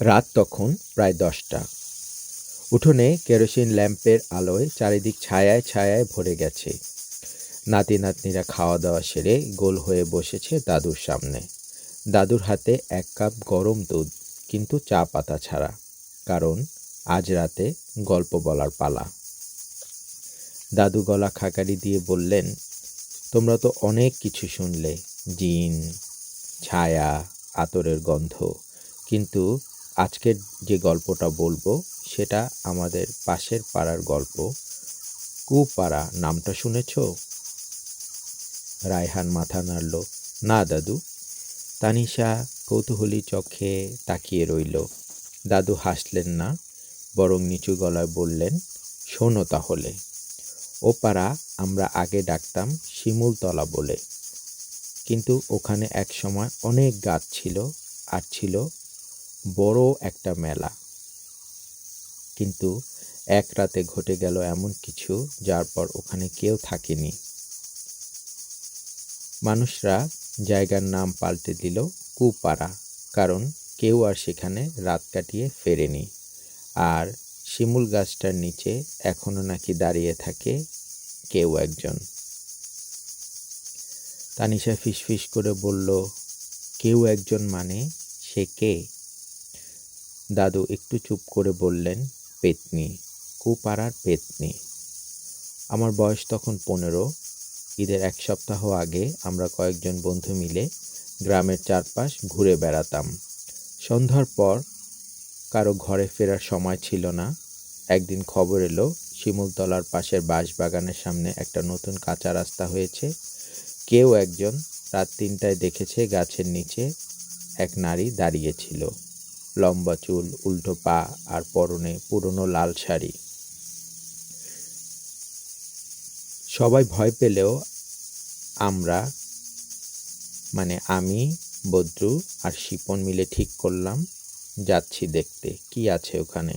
রাত তখন প্রায় দশটা। উঠোনে কেরোসিন ল্যাম্পের আলোয় চারিদিক ছায়ায় ছায়ায় ভরে গেছে। নাতি নাতনিরা খাওয়া দাওয়া সেরে গোল হয়ে বসেছে দাদুর সামনে। দাদুর হাতে এক কাপ গরম দুধ, কিন্তু চা পাতা ছাড়া, কারণ আজ রাতে গল্প বলার পালা। দাদু গলা খাকারি দিয়ে বললেন, তোমরা তো অনেক কিছু শুনলে, জিন, ছায়া, আতরের গন্ধ, কিন্তু আজকের যে গল্পটা বলব, সেটা আমাদের পাশের পাড়ার গল্প। কুপাড়া নামটা শুনেছ? রায়হান মাথা নাড়ল, না দাদু। তানিশা কৌতূহলী চোখে তাকিয়ে রইল। দাদু হাসলেন না? বরং নিচু গলায় বললেন, শোনো তাহলে। ও পাড়া আমরা আগে ডাকতাম শিমুলতলা বলে। কিন্তু ওখানে এক সময় অনেক গাছ ছিল, আর ছিল বড় একটা মেলা। কিন্তু এক রাতে ঘটে গেল এমন কিছু যার পর ওখানে কেউ থাকেনি। মানুষরা জায়গার নাম পাল্টে দিল কুপাড়া, কারণ কেউ আর সেখানে রাত কাটিয়ে ফেরেনি। আর শিমুল গাছটার নিচে এখনও নাকি দাঁড়িয়ে থাকে কেউ একজন। তানিশা ফিসফিস করে বলল, কেউ একজন মানে সে কে? দাদু একটু চুপ করে বললেন, পেতনি, কুপাড়ার পেতনি। আমার বয়স তখন পনেরো। ঈদের এক সপ্তাহ আগে আমরা কয়েকজন বন্ধু মিলে গ্রামের চারপাশ ঘুরে বেড়াতাম। সন্ধ্যার পর কারও ঘরে ফেরার সময় ছিল না। একদিন খবর এলো, শিমুলতলার পাশের বাঁশবাগানের সামনে একটা নতুন কাঁচা রাস্তা হয়েছে। কেউ একজন রাত তিনটায় দেখেছে গাছের নিচে এক নারী দাঁড়িয়েছিল লম্বা চুল, উল্টো পা আর পরনে পুরনো লাল শাড়ি। সবাই ভয় পেলেও আমরা মানে আমি, বদ্রু আর শিপন মিলে ঠিক করলাম, যাচ্ছি দেখতে। কি আছে ওখানে?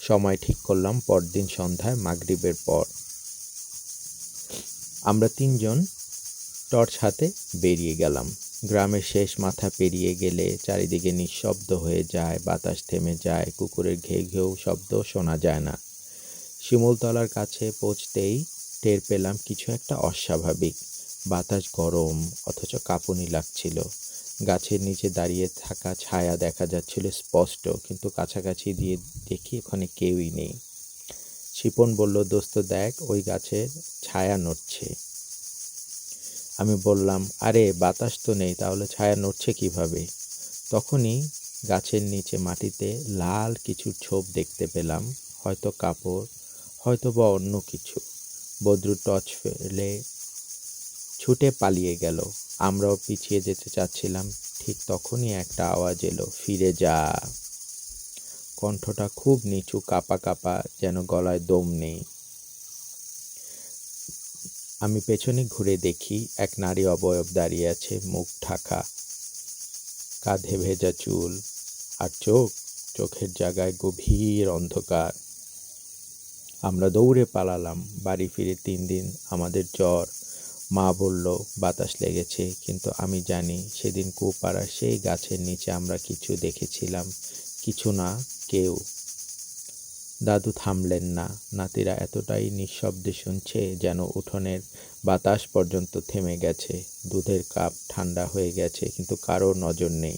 সময় ঠিক করলাম পরদিন সন্ধ্যায় মাগরিবের পর। আমরা তিনজন টর্চ হাতে বেরিয়ে গেলাম। গ্রামের শেষ মাথা পেরিয়ে গেলে চারিদিকে নিঃশব্দ হয়ে যায়, বাতাস থেমে যায়, কুকুরের ঘে ঘেউ শব্দ শোনা যায় না। শিমুলতলার কাছে পৌঁছতেই টের পেলাম কিছু একটা অস্বাভাবিক। বাতাস গরম, অথচ কাঁপুনি লাগছিল। গাছের নিচে দাঁড়িয়ে থাকা ছায়া দেখা যাচ্ছিল স্পষ্ট, কিন্তু কাছাকাছি দিয়ে দেখি ওখানে কেউই নেই। শিপন বলল, দোস্ত, দেখ, ওই গাছের ছায়া নড়ছে। আমি বললাম, আরে, বাতাস তো নেই, তাহলে ছায়া নড়ছে কীভাবে? তখনই গাছের নিচে মাটিতে লাল কিছু ছোপ দেখতে পেলাম, হয়তো কাপড়, হয়তো বা অন্য কিছু। বদ্রু টর্চ ফেলে ছুটে পালিয়ে গেল। আমরাও পিছিয়ে যেতে চাচ্ছিলাম, ঠিক তখনই একটা আওয়াজ এলো, ফিরে যা। কণ্ঠটা খুব নিচু, কাপা কাপা, যেন গলায় দম নেই। আমি পেছনে ঘুরে দেখি এক নারী অবয়ব দাঁড়িয়ে আছে, মুখ ঢাকা। কাঁধে ভেজা চুল আর চোখ, চোখের জায়গায় গভীর অন্ধকার। আমরা দৌড়ে পালালাম, বাড়ি ফিরে তিন দিন আমাদের জ্বর। মা বলল, বাতাস লেগেছে, কিন্তু আমি জানি সেদিন কুপাড়ার সেই গাছের নিচে আমরা কিছু দেখেছিলাম। কিছু না, কেউ। দাদু থামলেন না। নাতিরা এতটাই নিঃশব্দে শুনছে যেন উঠোনের বাতাস পর্যন্ত থেমে গেছে। দুধের কাপ ঠান্ডা হয়ে গেছে, কিন্তু কারও নজর নেই।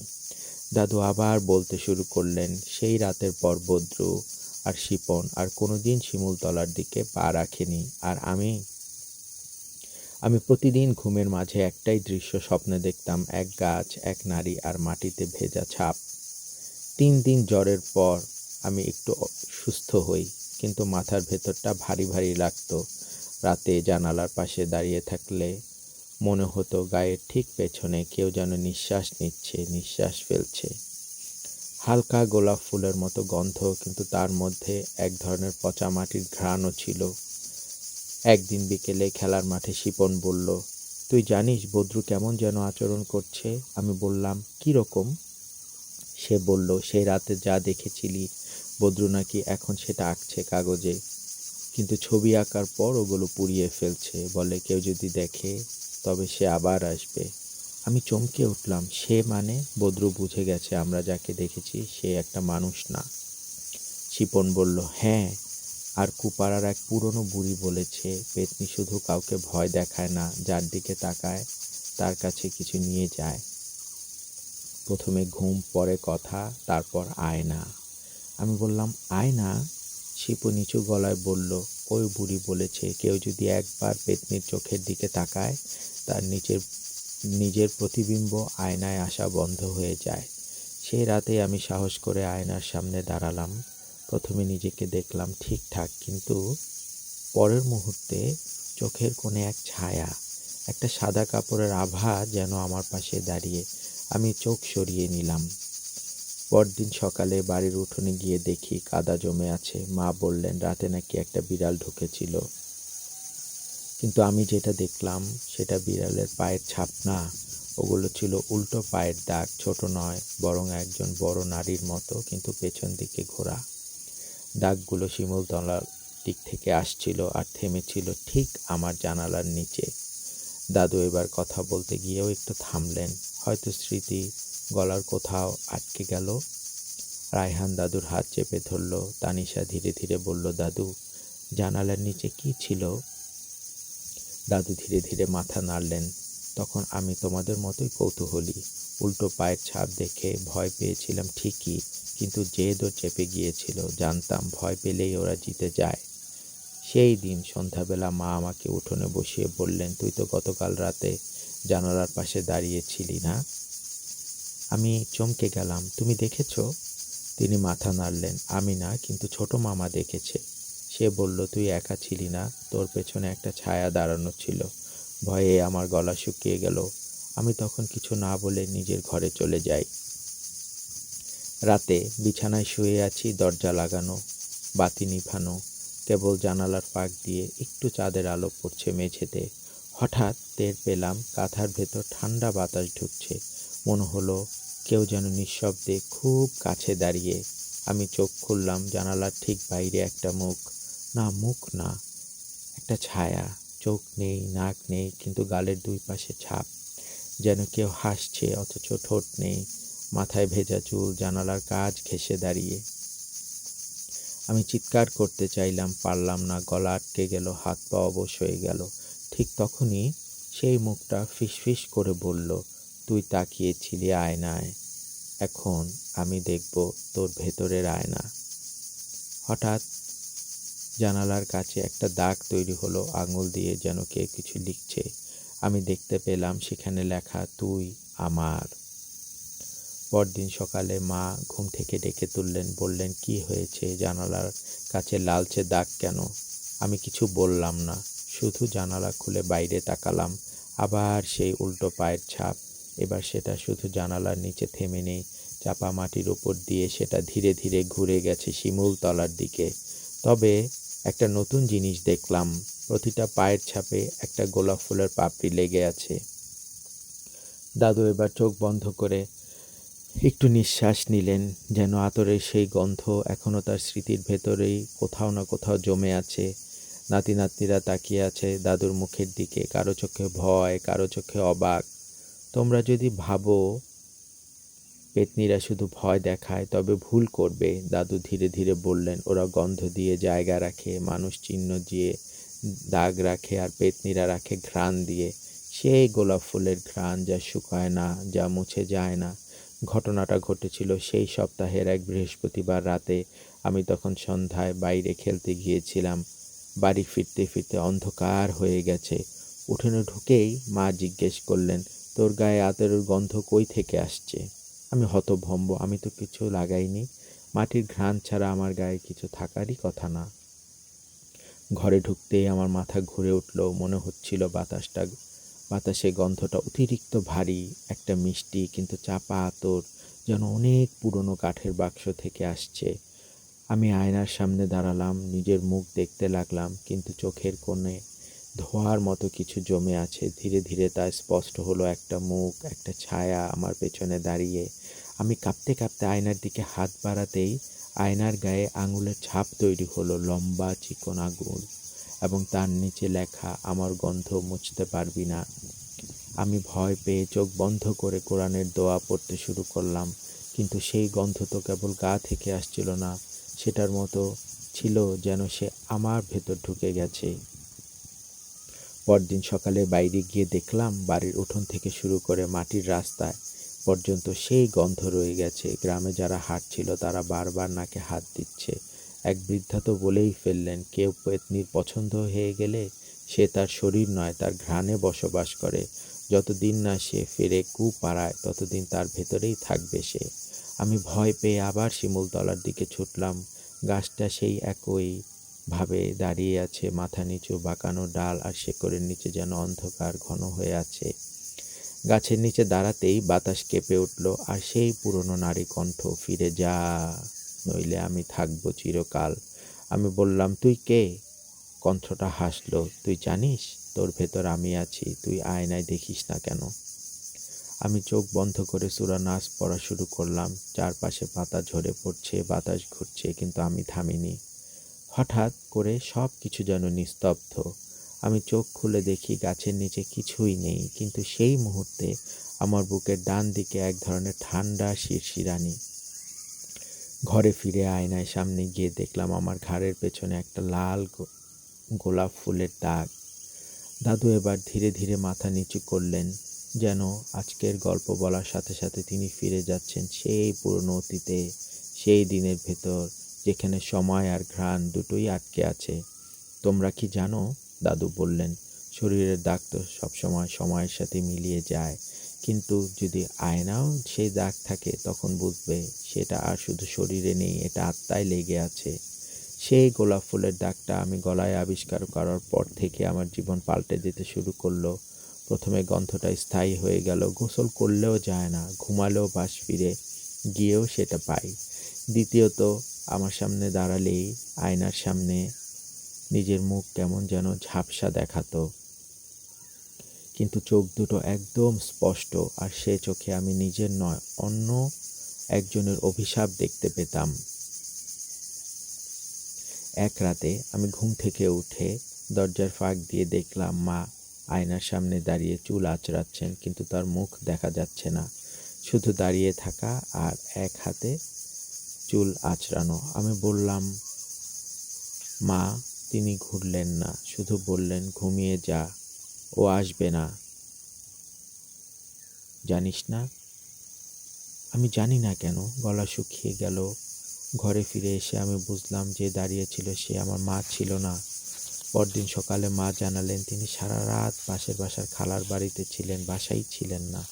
দাদু আবার বলতে শুরু করলেন, সেই রাতের পর বদ্রু আর শিপন আর কোনো কোনোদিন শিমুলতলার দিকে পা রাখেনি। আর আমি আমি প্রতিদিন ঘুমের মাঝে একটাই দৃশ্য স্বপ্নে দেখতাম, এক গাছ, এক নারী আর মাটিতে ভেজা ছাপ। তিন দিন জ্বরের পর আমি একটু সুস্থ হই, কিন্তু মাথার ভেতরটা ভারী ভারী লাগতো। রাতে জানালার পাশে দাঁড়িয়ে থাকলে মনে হতো গায়ের ঠিক পেছনে কেউ যেন নিঃশ্বাস নিচ্ছে, নিঃশ্বাস ফেলছে। হালকা গোলাপ ফুলের মতো গন্ধ, কিন্তু তার মধ্যে এক ধরনের পচা মাটির ঘ্রাণও ছিল। একদিন বিকেলে খেলার মাঠে শিপন বলল, তুই জানিস বদ্রু কেমন যেন আচরণ করছে? আমি বললাম, কী রকম? সে বলল, সেই রাতে যা দেখেছিলি বদ্রু নাকি এখন সেটা আঁকছে কাগজে। কিন্তু ছবি আঁকার পর ওগুলো পুড়িয়ে ফেলছে, বলে কেউ যদি দেখে, তবে সে আবার আসবে। আমি চমকে উঠলাম, সে মানে বদ্রু বুঝে গেছে আমরা যাকে দেখেছি, সে একটা মানুষ না। শিপন বলল হ্যাঁ আর কুপাড়ার এক পুরনো বুড়ি বলেছে, পেতনি শুধু কাউকে ভয় দেখায় না, যার দিকে তাকায়, তার কাছে কিছু নিয়ে যায়। প্রথমে ঘুম, পরে কথা, তারপর আয়না। আমি বললাম আয়না শিপু নিচু গলায় বলল, ওই বুড়ি বলেছে, কেউ যদি একবার পেতনির চোখের দিকে তাকায়, তার নিচের, নিজের প্রতিবিম্ব আয়নায় আসা বন্ধ হয়ে যায়। সেই রাতে আমি সাহস করে আয়নার সামনে দাঁড়ালাম। প্রথমে নিজেকে দেখলাম ঠিকঠাক, কিন্তু পরের মুহূর্তে চোখের কোণে এক ছায়া, একটা সাদা কাপড়ের আভা যেন আমার পাশে দাঁড়িয়ে আমি চোখ সরিয়ে নিলাম। পরদিন সকালে বাড়ির উঠোনে গিয়ে দেখি কাদা জমে আছে। মা বললেন, রাতে নাকি একটা বিড়াল ঢুকেছিল। কিন্তু আমি যেটা দেখলাম, সেটা বিড়ালের পায়ের ছাপ না। ওগুলো ছিল উল্টো পায়ের দাগ, ছোট নয়, বরং একজন বড় নারীর মতো, কিন্তু পেছন দিকে ঘোরা। দাগগুলো শিমুলতলার দিক থেকে আসছিল আর থেমেছিল ঠিক আমার জানালার নিচে। দাদু এবার কথা বলতে গিয়েও একটু থামলেন। হয়তো স্মৃতি গলার কোথাও আটকে গেল। রায়হান দাদুর হাত চেপে ধরল। তানিশা ধীরে ধীরে বলল, দাদু, জানালার নিচে কি ছিল? দাদু ধীরে ধীরে মাথা নাড়লেন। তখন আমি তোমাদের মতোই কৌতূহলী। উল্টো পায়ের ছাপ দেখে ভয় পেয়েছিলাম ঠিকই, কিন্তু জেদও চেপে গিয়েছিল। জানতাম ভয় পেলেই ওরা জিতে যায়। সেই দিন সন্ধ্যাবেলা মা আমাকে উঠোনে বসিয়ে বললেন, তুই তো গতকাল রাতে জানালার পাশে দাঁড়িয়েছিলি না? আমি চমকে গেলাম। তুমি দেখেছ? তিনি মাথা নাড়লেন। আমি না, কিন্তু ছোট মামা দেখেছে। সে বলল, তুই একা ছিলি না, তোর পেছনে একটা ছায়া দাঁড়ানো ছিল। ভয়ে আমার গলা শুকিয়ে গেল। আমি তখন কিছু না বলে নিজের ঘরে চলে যাই। রাতে বিছানায় শুয়ে আছি, দরজা লাগানো, বাতি নিভানো, কেবল জানালার ফাঁক দিয়ে একটু চাঁদের আলো পড়ছে মেঝেতে। হঠাৎ টের পেলাম, কাঁথার ভেতর ঠান্ডা বাতাস ঢুকছে। মনে হলো কেউ যেন নিঃশব্দে খুব কাছে দাঁড়িয়ে আমি চোখ খুললাম, জানালার ঠিক বাইরে একটা মুখ। না মুখ না, একটা ছায়া। চোখ নেই, নাক নেই, কিন্তু গালের দুই পাশে ছাপ। যেন কেউ হাসছে, অথচ ঠোঁট নেই, মাথায় ভেজা চুল, জানালার কাজ ঘেসে দাঁড়িয়ে। আমি চিৎকার করতে চাইলাম, পারলাম না, গলা আটকে গেল, হাত পা অবশ হয়ে গেল। ঠিক তখনই সেই মুখটা ফিসফিস করে বলল, তুই তাকিয়েছিলি আয়নায়। এখন আমি দেখব তোর ভেতরের আয়না। হঠাৎ জানালার কাছে একটা দাগ তৈরি হলো, আঙুল দিয়ে যেন কে কিছু লিখছে। আমি দেখতে পেলাম সেখানে লেখা, তুই আমার। পরদিন সকালে মা ঘুম থেকে ডেকে তুললেন, বললেন, কি হয়েছে জানালার কাছে লালচে দাগ কেন? আমি কিছু বললাম না, শুধু জানালা খুলে বাইরে তাকালাম, আবার সেই উল্টো পায়ের ছাপ এবার সেটা শুধু জানালার নিচে থেমে নেই, চাপা মাটির উপর দিয়ে সেটা ধীরে ধীরে ঘুরে গেছে শিমুল তলার দিকে। তবে একটা নতুন জিনিস দেখলাম, প্রতিটা পায়ের ছাপে একটা গোলাপ ফুলের পাপড়ি লেগে আছে। দাদু এবার চোখ বন্ধ করে একটু নিঃশ্বাস নিলেন, যেন আতরের সেই গন্ধ এখনও তার স্মৃতির ভেতরেই কোথাও না কোথাও জমে আছে। নাতি নাতনিরা তাকিয়ে আছে দাদুর মুখের দিকে, কারও চোখে ভয়, কারও চোখে অবাক। তোমরা যদি ভাবো পেতনিরা শুধু ভয় দেখায়, তবে ভুল করবে। দাদু ধীরে ধীরে বললেন, ওরা গন্ধ দিয়ে জায়গা রাখে, মানুষ চিহ্ন দিয়ে দাগ রাখে, আর পেতনিরা রাখে ঘ্রাণ দিয়ে। সেই গোলাপ ফুলের ঘ্রাণ যা শুকায় না, যা মুছে যায় না। ঘটনাটা ঘটেছিল সেই সপ্তাহের এক বৃহস্পতিবার রাতে। আমি তখন সন্ধ্যায় বাইরে খেলতে গিয়েছিলাম। বাড়ি ফিরতে ফিরতে অন্ধকার হয়ে গেছে। উঠোনে ঢুকেই মা জিজ্ঞেস করলেন তোর গায়ে আতরের গন্ধ কই থেকে আসছে? আমি হতভম্ব, আমি তো কিছু লাগাইনি। মাটির ঘ্রাণ ছাড়া আমার গায়ে কিছু থাকারই কথা না। ঘরে ঢুকতেই আমার মাথা ঘুরে উঠল, মনে হচ্ছিল বাতাসটা, বাতাসে গন্ধটা অতিরিক্ত ভারী, একটা মিষ্টি, কিন্তু চাপা আতর যেন অনেক পুরনো কাঠের বাক্স থেকে আসছে। আমি আয়নার সামনে দাঁড়ালাম, নিজের মুখ দেখতে লাগলাম, কিন্তু চোখের কোণে ধোয়ার মতো কিছু জমে আছে। ধীরে ধীরে তা স্পষ্ট হলো, একটা মুখ, একটা ছায়া আমার পেছনে দাঁড়িয়ে। আমি কাঁপতে কাঁপতে আয়নার দিকে হাত বাড়াতেই আয়নার গায়ে আঙুলের ছাপ তৈরি হলো, লম্বা চিকন আঙুল। এবং তার নিচে লেখা, আমার গন্ধ মুছতে পারবি না। আমি ভয় পেয়ে চোখ বন্ধ করে কোরআনের দোয়া পড়তে শুরু করলাম। কিন্তু সেই গন্ধ তো কেবল গা থেকে আসছিল না, সেটার মতো ছিল যেন সে আমার ভেতর ঢুকে গেছে। পরদিন সকালে বাইরে গিয়ে দেখলাম বাড়ির উঠোন থেকে শুরু করে মাটির রাস্তায় পর্যন্ত সেই গন্ধ রয়ে গেছে। গ্রামে যারা হাঁটছিল তারা বারবার নাকে হাত দিচ্ছে। এক বৃদ্ধা তো বলেই ফেললেন, কেউ পেতনির পছন্দ হয়ে গেলে সে তার শরীর নয়, তার ঘ্রাণে বসবাস করে। যতদিন না সে ফেরে কু পাড়ায় ততদিন তার ভেতরেই থাকবে সে। আমি ভয় পেয়ে আবার শিমুলতলার দিকে ছুটলাম। গাছটা সেই একই। ভাবে দাঁড়িয়ে আছে, মাথা নিচু, বাঁকানো ডাল আর শেকড়ের নিচে যেন অন্ধকার ঘন হয়ে আছে। গাছের নিচে দাঁড়াতেই বাতাস কেঁপে উঠল আর সেই পুরনো নারী কণ্ঠ, ফিরে যা, নইলে আমি থাকব চিরকাল। আমি বললাম, তুই কে? কণ্ঠটা হাসলো, তুই জানিস, তোর ভেতর আমি আছি, তুই আয়নায় দেখিস না কেন? আমি চোখ বন্ধ করে সুরা নাচ পড়া শুরু করলাম, চারপাশে পাতা ঝরে পড়ছে, বাতাস ঘুরছে, কিন্তু আমি থামিনি। হঠাৎ করে সব কিছু যেন নিস্তব্ধ। আমি চোখ খুলে দেখি গাছের নিচে কিছুই নেই, কিন্তু সেই মুহূর্তে আমার বুকের ডান দিকে এক ধরনের ঠান্ডা শিরশিরানি ঘরে ফিরে আয়নায় সামনে গিয়ে দেখলাম আমার ঘাড়ের পেছনে একটা লাল গোলাপ ফুলের দাগ। দাদু এবার ধীরে ধীরে মাথা নিচু করলেন, যেন আজকের গল্প বলার সাথে সাথে তিনি ফিরে যাচ্ছেন সেই পুরনো অতীতে, সেই দিনের ভেতর। যেখানে সময় আর ঘ্রাণ দুটোই আটকে আছে। তোমরা কি জানো? দাদু বললেন, শরীরের দাগ তো সবসময় সময়ের সাথে মিলিয়ে যায়। কিন্তু যদি আয়নাও সেই দাগ থাকে, তখন বুঝবে সেটা আর শুধু শরীরে নেই, এটা আত্মায় লেগে আছে। সেই গোলাপ ফুলের দাগটা আমি গলায় আবিষ্কার করার পর থেকে আমার জীবন পাল্টে দিতে শুরু করল। প্রথমে গন্ধটা স্থায়ী হয়ে গেল, গোসল করলেও যায় না, ঘুমালেও বাস ফিরে, গিয়েও সেটা পাই। দ্বিতীয়ত আমার সামনে দাঁড়ালেই আয়নার সামনে নিজের মুখ কেমন যেন ঝাপসা দেখাতো। কিন্তু চোখ দুটো একদম স্পষ্ট আর সে চোখে আমি নিজের নয়, অন্য একজনের অভিশাপ দেখতে পেতাম। এক রাতে আমি ঘুম থেকে উঠে দরজার ফাঁক দিয়ে দেখলাম মা আয়নার সামনে দাঁড়িয়ে চুল আঁচড়াচ্ছেন, কিন্তু তার মুখ দেখা যাচ্ছে না। শুধু দাঁড়িয়ে থাকা আর এক হাতে চুল আঁচড়ানো। আমি বললাম, মা, তিনি ঘুরলেন না, শুধু বললেন, ঘুমিয়ে যা, ও আসবে না। জানিস না? আমি জানি না কেন। গলা শুকিয়ে গেল। ঘরে ফিরে এসে আমি বুঝলাম যে দাঁড়িয়ে ছিল সে, আমার মা ছিল না। পরদিন সকালে মা জানালেন, তিনি সারা রাত পাশের বাসার খালার বাড়িতে ছিলেন বাসাই ছিলেন না।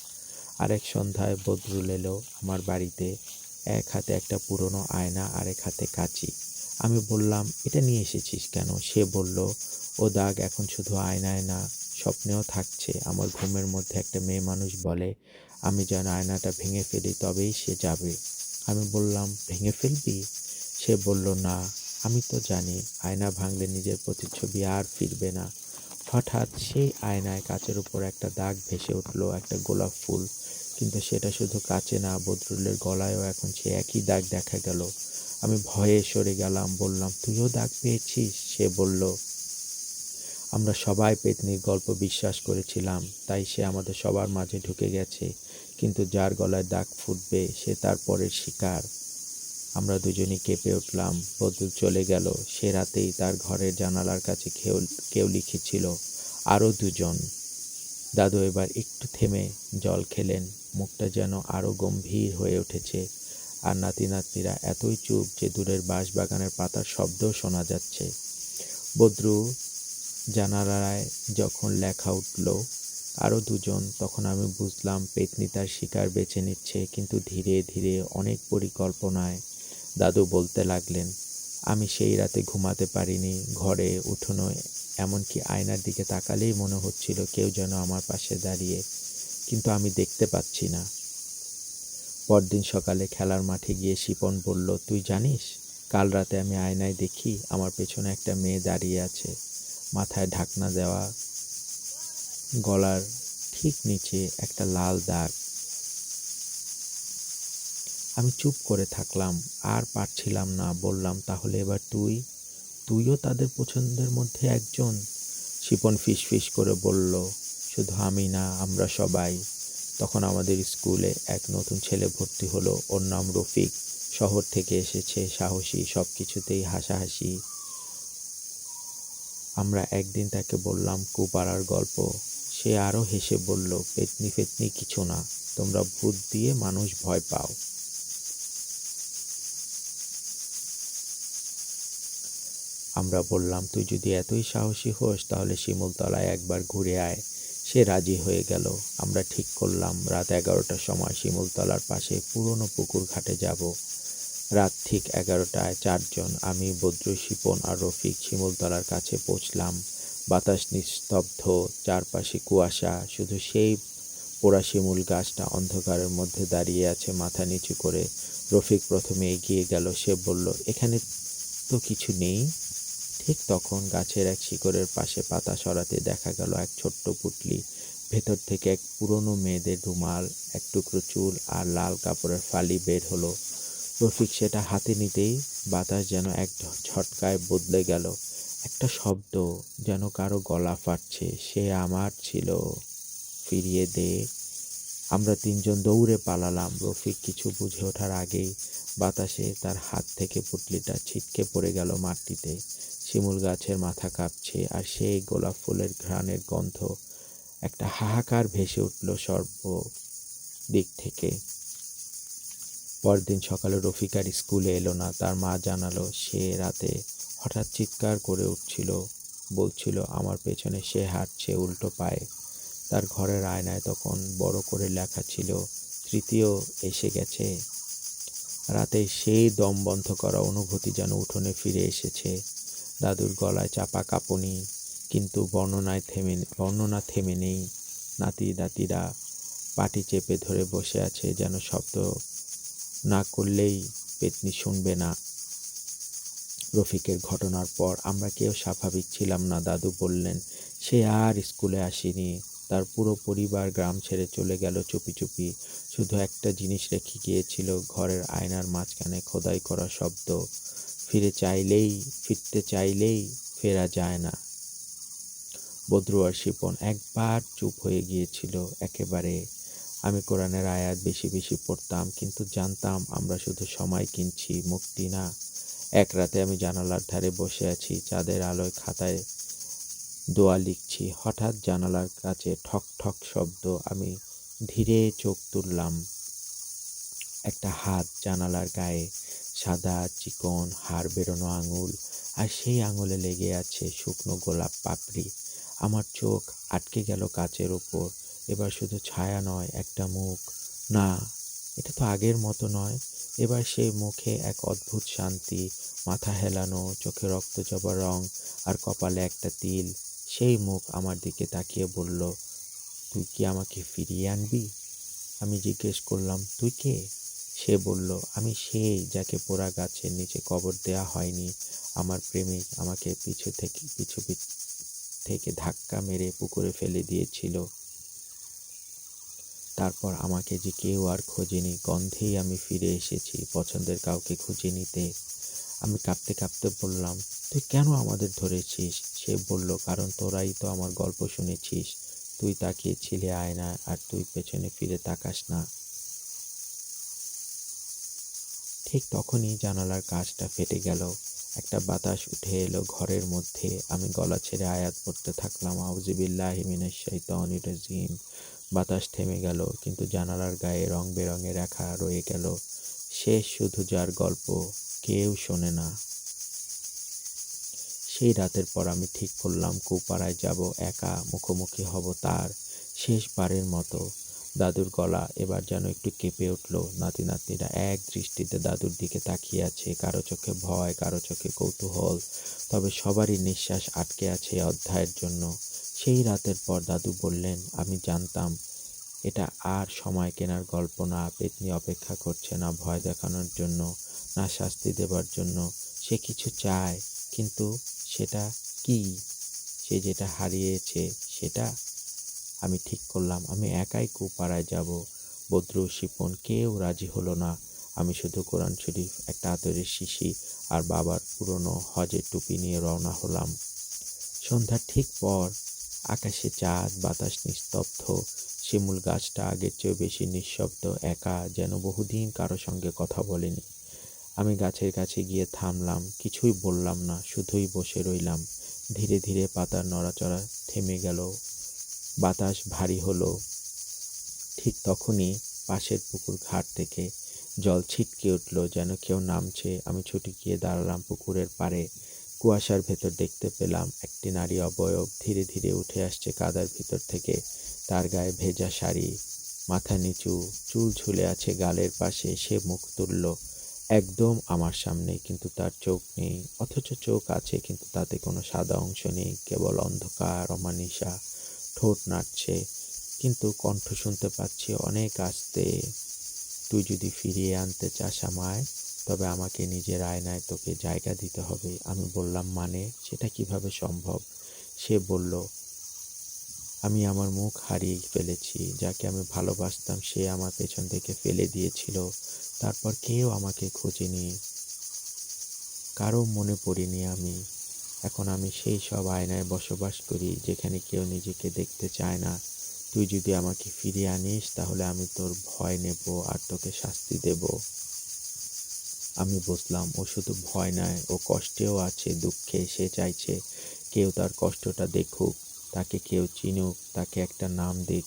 আরেক সন্ধ্যায় বদরুল এলো আমার বাড়িতে। এক হাতে একটা পুরনো আয়না, আরেক হাতে কাঁচি। আমি বললাম, এটা নিয়ে এসেছিস কেন? সে বলল, ও দাগ এখন শুধু আয়নায় না, স্বপ্নেও থাকছে। আমার ঘুমের মধ্যে একটা মেয়ে মানুষ বলে, আমি যেন আয়নাটা ভেঙে ফেলি, তবেই সে যাবে। আমি বললাম, ভেঙে ফেলবি? সে বলল, না, আমি তো জানি, আয়না ভাঙলে নিজের প্রতিচ্ছবি আর ফিরবে না। হঠাৎ সেই আয়নায় কাচের উপর একটা দাগ ভেসে উঠল, একটা গোলাপ ফুল। কিন্তু সেটা শুধু কাছে না, বদরুলের গলায়ও এখন সে একই দাগ দেখা গেল। আমি ভয়ে সরে গেলাম, বললাম, তুইও দাগ পেয়েছিস? সে বলল, আমরা সবাই পেতনির গল্প বিশ্বাস করেছিলাম, তাই সে আমাদের সবার মাঝে ঢুকে গেছে, কিন্তু যার গলায় দাগ ফুটবে, সে তার পরের শিকার। আমরা দুজনই কেঁপে উঠলাম বদুল চলে গেল, সে রাতেই তার ঘরের জানালার কাছে কেউ কেউ লিখেছিল, আরও দুজন। দাদু এবার একটু থেমে জল খেলেন। মুখটা যেন আরও গম্ভীর হয়ে উঠেছে। আর নাতি নাতনিরা এতই চুপ যে দূরের বাঁশবাগানের পাতার শব্দও শোনা যাচ্ছে। বদ্রু জানালায় যখন লেখা উঠল আরও দুজন, তখন আমি বুঝলাম পেতনি তার শিকার বেছে নিচ্ছে, কিন্তু ধীরে ধীরে অনেক পরিকল্পনায় দাদু বলতে লাগলেন, আমি সেই রাতে ঘুমাতে পারিনি, ঘরে উঠোনো এমনকি আয়নার দিকে তাকালেই মনে হচ্ছিল কেউ যেন আমার পাশে দাঁড়িয়ে, কিন্তু আমি দেখতে পাচ্ছি না। পরদিন সকালে খেলার মাঠে গিয়ে শিপন বলল, তুই জানিস, কাল রাতে আমি আয়নায় দেখি আমার পেছনে একটা মেয়ে দাঁড়িয়ে আছে, মাথায় ঢাকনা দেওয়া, গলার ঠিক নিচে একটা লাল দাগ। আমি চুপ করে থাকলাম, আর পারছিলাম না, বললাম, তাহলে এবার তুই তুইও তাদের পছন্দের মধ্যে একজন? শিপন ফিস ফিস করে বলল, শুধু আমি না, আমরা সবাই। তখন আমাদের স্কুলে এক নতুন ছেলে ভর্তি হলো। ওর নাম রফিক। শহর থেকে এসেছে, সাহসী সব কিছুতেই হাসাহাসি। আমরা একদিন তাকে বললাম, কুপাড়ার গল্প। সে আরও হেসে বলল পেতনি ফেতনি কিছু না। তোমরা ভূত দিয়ে মানুষ ভয় পাও। আমরা বললাম, তুই যদি এতই সাহসী হোস, তাহলে শিমুলতলায় একবার ঘুরে আয়। সে রাজি হয়ে গেল। আমরা ঠিক করলাম, রাত এগারোটার সময় শিমুলতলার পাশে পুরনো পুকুর ঘাটে যাব। রাত ঠিক এগারোটায় চারজন, আমি, বদ্রু, শিপন আর রফিক, শিমুলতলার কাছে পৌঁছলাম। বাতাস নিস্তব্ধ, চারপাশে কুয়াশা, শুধু সেই পোড়া শিমুল গাছটা অন্ধকারের মধ্যে দাঁড়িয়ে আছে মাথা নিচু করে। রফিক প্রথমে এগিয়ে গেল, সে বলল, এখানে তো কিছু নেই। ঠিক তখন গাছের এক শিকড়ের পাশে পাতা সরাতে দেখা গেল এক ছোট্ট পুটলি। ভেতর থেকে এক পুরনো মেয়েদের রুমাল, এক টুকরো চুল আর লাল কাপড়ের ফালি বের হলো। রফিক সেটা হাতে নিতেই বাতাস যেন এক ঝটকায় বদলে গেল। একটা শব্দ যেন কারও গলা ফাটছে, সে আমার ছিল। ফিরিয়ে দে। আমরা তিনজন দৌড়ে পালালাম। রফিক কিছু বুঝে ওঠার আগেই বাতাসে তার হাত থেকে পুটলিটা ছিটকে পড়ে গেল মাটিতে। শিমুল গাছের মাথা কাঁপছে আর সেই গোলাপ ফুলের ঘ্রাণের গন্ধ একটা হাহাকার ভেসে উঠল সর্ব দিক থেকে। পরদিন সকালে রফিকার স্কুলে এলো না, তার মা জানালো সে রাতে হঠাৎ চিৎকার করে উঠছিল, বলছিল আমার পেছনে সে হাঁটছে উল্টো পায়ে। তার ঘরের আয়নায় তখন বড় করে লেখা ছিল, তৃতীয় এসে গেছে। রাতে সেই দম বন্ধ করা অনুভূতি যেন উঠোনে ফিরে এসেছে। দাদুর গলায় চাপা কাঁপুনি, কিন্তু বর্ণনায় থেমে বর্ণনা থেমে নেই। নাতি দাতিরা পাটি চেপে ধরে বসে আছে যেন শব্দ না করলেই পেতনি শুনবে না। রফিকের ঘটনার পর আমরা কেউ স্বাভাবিক ছিলাম না, দাদু বললেন। সে আর স্কুলে আসেনি। তার পুরো পরিবার গ্রাম ছেড়ে চলে গেল চুপি চুপি। শুধু একটা জিনিস রেখে গিয়েছিল ঘরের আয়নার মাঝখানে খোদাই করা শব্দ। ফিরে চাইলেই, ফিরতে চাইলেই ফেরা যায় না। বদ্রু আর শিপন একবার চুপ হয়ে গিয়েছিল একেবারে। আমি কোরআনের আয়াত বেশি বেশি পড়তাম, কিন্তু জানতাম আমরা শুধু সময় কিনছি, মুক্তি না। এক রাতে আমি জানালার ধারে বসে আছি, চাঁদের আলোয় খাতায় দোয়া লিখছি। হঠাৎ জানালার কাছে ঠক ঠক শব্দ আমি ধীরে চোখ তুললাম। একটা হাত জানালার গায়ে সাদা, চিকন, হাড় বেরোনো আঙুল, আর সেই আঙুলে লেগে আছে শুকনো গোলাপ পাপড়ি। আমার চোখ আটকে গেল কাচের ওপর এবার শুধু ছায়া নয়, একটা মুখ। না, এটা তো আগের মতো নয়। এবার সেই মুখে এক অদ্ভুত শান্তি, মাথা হেলানো, চোখে রক্ত জবা রং, আর কপালে একটা তিল। সেই মুখ আমার দিকে তাকিয়ে বলল, তুই কি আমাকে ফিরিয়ে আনবি? আমি জিজ্ঞেস করলাম, তুই কে? সে বলল, আমি সেই যাকে পোড়া গাছের নিচে কবর দেয়া হয়নি, আমার প্রেমিক আমাকে পিছু থেকে পিছু থেকে ধাক্কা মেরে পুকুরে ফেলে দিয়েছিল। তারপর আমাকে যে কেউ আর খোঁজেনি, গন্ধেই আমি ফিরে এসেছি, পছন্দের কাউকে খুঁজে নিতে। আমি কাঁপতে কাঁপতে বললাম, তুই কেন আমাদের ধরেছিস? সে বলল, কারণ তোরাই তো আমার গল্প শুনেছিস। তুই তাকিয়েছিলি আয়নায়, আর তুই পেছনে ফিরে তাকাস না। ঠিক তখনই জানালার কাঁচটা ফেটে গেল। একটা বাতাস উঠে এলো ঘরের মধ্যে। আমি গলা ছেড়ে আয়াত পড়তে থাকলাম আউজিবিল্লাহি শাইতানির রাজিম। বাতাস থেমে গেল, কিন্তু জানালার গায়ে রং বেরঙের রেখা রয়ে গেল। শেষ শুধু যার গল্প কেউ শোনে না। সেই রাতের পর আমি ঠিক করলাম, কুপাড়ায় যাব, একা মুখোমুখি হব তার শেষবারের মতো। দাদুর গলা এবার যেন একটু কেঁপে উঠল। নাতি নাতনিরা এক দৃষ্টিতে দাদুর দিকে তাকিয়ে আছে। কারও চোখে ভয়, কারও চোখে কৌতূহল। তবে সবারই নিঃশ্বাস আটকে আছে অধ্যায়ের জন্য। সেই রাতের পর দাদু বললেন, আমি জানতাম, এটা আর সময় কেনার গল্প না। পেতনি অপেক্ষা করছে না ভয় দেখানোর জন্য, না শাস্তি দেবার জন্য। সে কিছু চায়, কিন্তু সেটা কি? সে যেটা হারিয়েছে, সেটা আমি ঠিক করলাম, আমি একাই কুপাড়ায় যাব। বদ্রু শিপন, কেউ রাজি হলো না। আমি শুধু কোরআন শরীফ, একটা আতরের শিশি আর বাবার পুরনো হজের টুপি নিয়ে রওনা হলাম। সন্ধ্যার ঠিক পর আকাশে চাঁদ, বাতাস নিস্তব্ধ। শিমুল গাছটা আগের চেয়েও বেশি নিঃশব্দ, একা যেন বহুদিন কারও সঙ্গে কথা বলেনি। আমি গাছের কাছে গিয়ে থামলাম, কিছুই বললাম না, শুধুই বসে রইলাম। ধীরে ধীরে পাতার নড়াচড়া থেমে গেল। বাতাস ভারী হলো। ঠিক তখনই পাশের পুকুর ঘাট থেকে জল ছিটকে উঠল যেন কেউ নামছে। আমি ছুটে গিয়ে দাঁড়ালাম পুকুরের পাড়ে। কুয়াশার ভেতর দেখতে পেলাম একটি নারী অবয়ব ধীরে ধীরে উঠে আসছে কাদার ভিতর থেকে। তার গায়ে ভেজা শাড়ি, মাথা নিচু, চুল ঝুলে আছে গালের পাশে সে মুখ তুলল। একদম আমার সামনে, কিন্তু তার চোখ নেই। অথচ চোখ আছে, কিন্তু তাতে কোনো সাদা অংশ নেই, কেবল অন্ধকার অমানিসা ঠোঁট নাড়ছে, কিন্তু কণ্ঠ শুনতে পাচ্ছি অনেক আস্তে। তুই যদি ফিরিয়ে আনতে চাস আমায়, তবে আমাকে নিজের আয়নায় তোকে জায়গা দিতে হবে। আমি বললাম মানে? সেটা কীভাবে সম্ভব? সে বলল, আমি আমার মুখ হারিয়ে ফেলেছি, যাকে আমি ভালোবাসতাম, সে আমার পেছন থেকে ফেলে দিয়েছিল। তারপর কেউ আমাকে খোঁজেনি। কারও মনে পড়িনি আমি। এখন আমি সেই সব আয়নায় বসবাস করি যেখানে কেউ নিজেকে দেখতে চায় না। তুই যদি আমাকে ফিরিয়ে আনিস, তাহলে আমি তোর ভয় নেব আর তোকে শাস্তি দেব। আমি বুঝলাম, ও শুধু ভয় নয়, ও কষ্টেও আছে, দুঃখে সে চাইছে কেউ তার কষ্টটা দেখুক, তাকে কেউ চিনুক, তাকে একটা নাম দিক।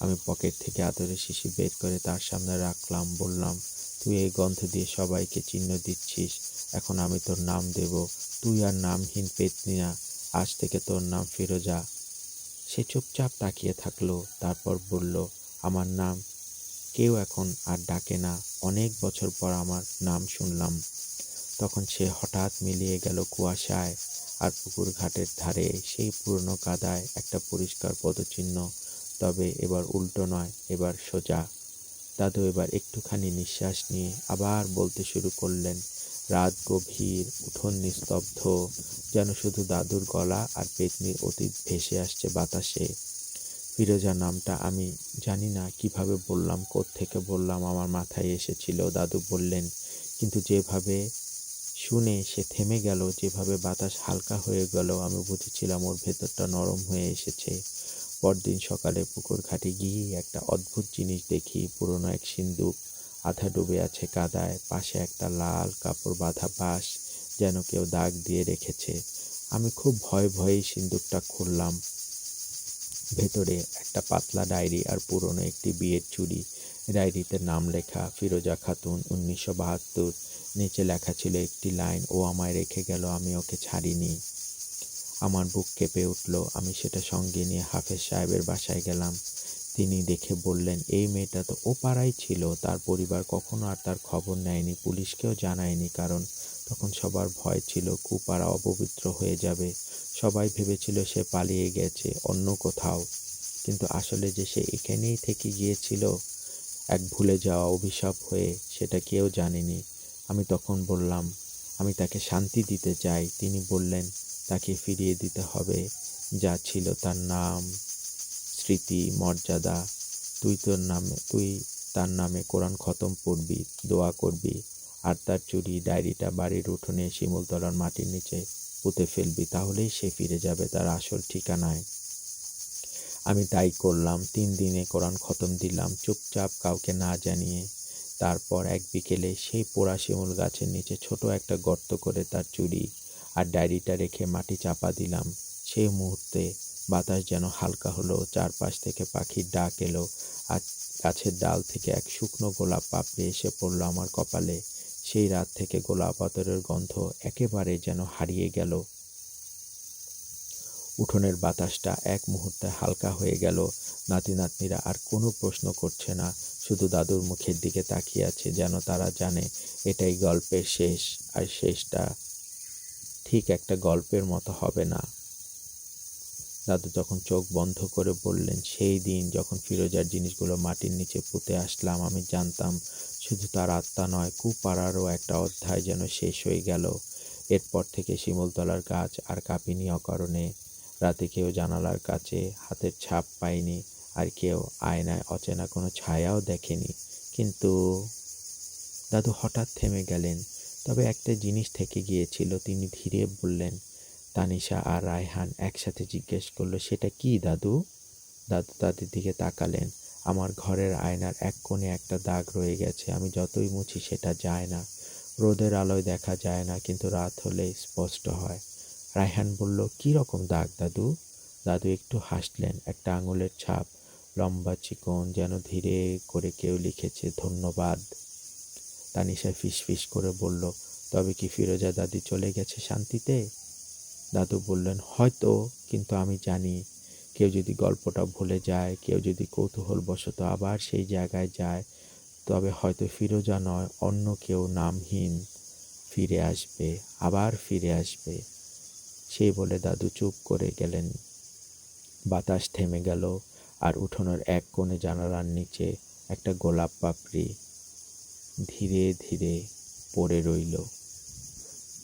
আমি পকেট থেকে আদরের শিশি বের করে তার সামনে রাখলাম, বললাম, তুই এই গন্ধ দিয়ে সবাইকে চিহ্ন দিচ্ছিস। এখন আমি তোর নাম দেব। তুই আর নামহীন পেতনি না। আজ থেকে তোর নাম ফিরোজা সে চুপচাপ তাকিয়ে থাকল, তারপর বলল, আমার নাম কেউ এখন আর ডাকে না। অনেক বছর পর আমার নাম শুনলাম। তখন সে হঠাৎ মিলিয়ে গেল কুয়াশায় আর পুকুর ঘাটের ধারে। সেই পুরনো কাদায় একটা পরিষ্কার পদচিহ্ন। তবে এবার উল্টো নয়, এবার সোজা। দাদু এবার একটুখানি নিঃশ্বাস নিয়ে আবার বলতে শুরু করলেন রাত গভীর উঠোন নিস্তব্ধ, যেন শুধু দাদুর গলা আর পেতনির অতীত ভেসে আসছে বাতাসে। ফিরোজা নামটা আমি জানি না, কীভাবে বললাম থেকে বললাম, আমার মাথায় এসেছিল। দাদু বললেন, কিন্তু যেভাবে শুনে সে থেমে গেল, যেভাবে বাতাস হালকা হয়ে গেল, আমি বুঝেছিলাম ওর ভেতরটা নরম হয়ে এসেছে। পরদিন সকালে পুকুর ঘাটে গিয়ে একটা অদ্ভুত জিনিস দেখি, পুরনো এক সিন্দুক আধা ডুবে আছে কাদায়, পাশে একটা লাল কাপড় বাঁধা বাঁশ যেন কেউ দাগ দিয়ে রেখেছে। আমি খুব ভয়ে ভয়েই সিন্দুকটা খুললাম। ভেতরে একটা পাতলা ডায়েরি আর পুরনো একটি বিয়ের চুড়ি। ডায়েরিতে নাম লেখা, ফিরোজা খাতুন উনিশশো বাহাত্তর। নিচে লেখা ছিল একটি লাইন, ও আমায় রেখে গেল, আমি ওকে ছাড়িনি। আমার বুক কেঁপে উঠল। আমি সেটা সঙ্গে নিয়ে হাফেজ সাহেবের বাসায় গেলাম। তিনি দেখে বললেন, এই মেয়েটা তো ও পাড়াই ছিল, তার পরিবার কখনো আর তার খবর নেয়নি, পুলিশকেও জানায়নি, কারণ তখন সবার ভয় ছিল, কুপাড়া অপবিত্র হয়ে যাবে। সবাই ভেবেছিল সে পালিয়ে গেছে, অন্য কোথাও। কিন্তু আসলে যে সে এখানেই থেকে গিয়েছিল, এক ভুলে যাওয়া অভিশাপ হয়ে সেটা কেউ জানেনি। আমি তখন বললাম, আমি তাকে শান্তি দিতে চাই। তিনি বললেন, তাকে ফিরিয়ে দিতে হবে, যা ছিল তার নাম। স্মৃতি, মর্যাদা, তুই তোর নামে, তুই তার নামে কোরআন খতম পড়বি দোয়া করবি, আর তার চুরি ডায়েরিটা বাড়ির উঠোনে শিমুলতলার মাটির নিচে পুঁতে ফেলবি, তাহলেই সে ফিরে যাবে তার আসল ঠিকানায়। আমি তাই করলাম, তিন দিনে কোরআন খতম দিলাম, চুপচাপ কাউকে না জানিয়ে। তারপর এক বিকেলে সেই পোড়া শিমুল গাছের নিচে ছোট একটা গর্ত করে তার চুরি আর ডায়েরিটা রেখে মাটি চাপা দিলাম। সেই মুহূর্তে বাতাস যেন হালকা হলো, চারপাশ থেকে পাখির ডাক এলো আর গাছের ডাল থেকে এক শুকনো গোলাপ পাপড়ে এসে পড়ল আমার কপালে। সেই রাত থেকে গোলাপ আতরের গন্ধ একেবারে যেন হারিয়ে গেল। উঠোনের বাতাসটা এক মুহূর্তে হালকা হয়ে গেল। নাতি নাতনিরা আর কোনো প্রশ্ন করছে না, শুধু দাদুর মুখের দিকে তাকিয়ে আছে যেন তারা জানে এটাই গল্পের শেষ আর শেষটা। ঠিক একটা গল্পের মতো হবে না। দাদু তখন চোখ বন্ধ করে বললেন, সেই দিন যখন ফিরোজার জিনিসগুলো মাটির নিচে পুঁতে আসলাম, আমি জানতাম শুধু তার আত্মা নয়, কুপাড়ারও একটা অধ্যায় যেন শেষ হয়ে গেল। এরপর থেকে শিমুলতলার গাছ আর কাঁপিনি অকারণে। রাতে কেউ জানালার কাছে হাতের ছাপ পায়নি আর কেউ আয়নায় অচেনা কোনো ছায়াও দেখেনি। কিন্তু দাদু হঠাৎ থেমে গেলেন, তবে একটা জিনিস থেকে গিয়েছিল, তিনি ধীরে বললেন তানিশা আর রায়হান একসাথে জিজ্ঞেস করল, সেটা কি দাদু? দাদু তাদের দিকে তাকালেন। আমার ঘরের আয়নার এক কোণে একটা দাগ রয়ে গেছে, আমি যতই মুছি সেটা যায় না। রোদের আলোয় দেখা যায় না, কিন্তু রাত হলে স্পষ্ট হয়। রায়হান বলল, কি রকম দাগ দাদু? দাদু একটু হাসলেন, একটা আঙুলের ছাপ, লম্বা চিকন, যেন ধীরে করে কেউ লিখেছে, ধন্যবাদ। তানিশা ফিসফিস করে বলল, তবে কি ফিরোজা দাদি চলে গেছে শান্তিতে? দাদু বললেন, হয়তো, কিন্তু আমি জানি। কেউ যদি গল্পটা ভুলে যায়, কেউ যদি কৌতূহলবশত আবার সেই জায়গায় যায়, তবে হয়তো ফিরোজা নয়, অন্য কেউ নামহীন ফিরে আসবে, আবার ফিরে আসবে। সেই বলে দাদু চুপ করে গেলেন। বাতাস থেমে গেল, আর উঠোনের এক কোণে জানালার নিচে একটা গোলাপ পাপড়ি ধীরে ধীরে পড়ে রইল।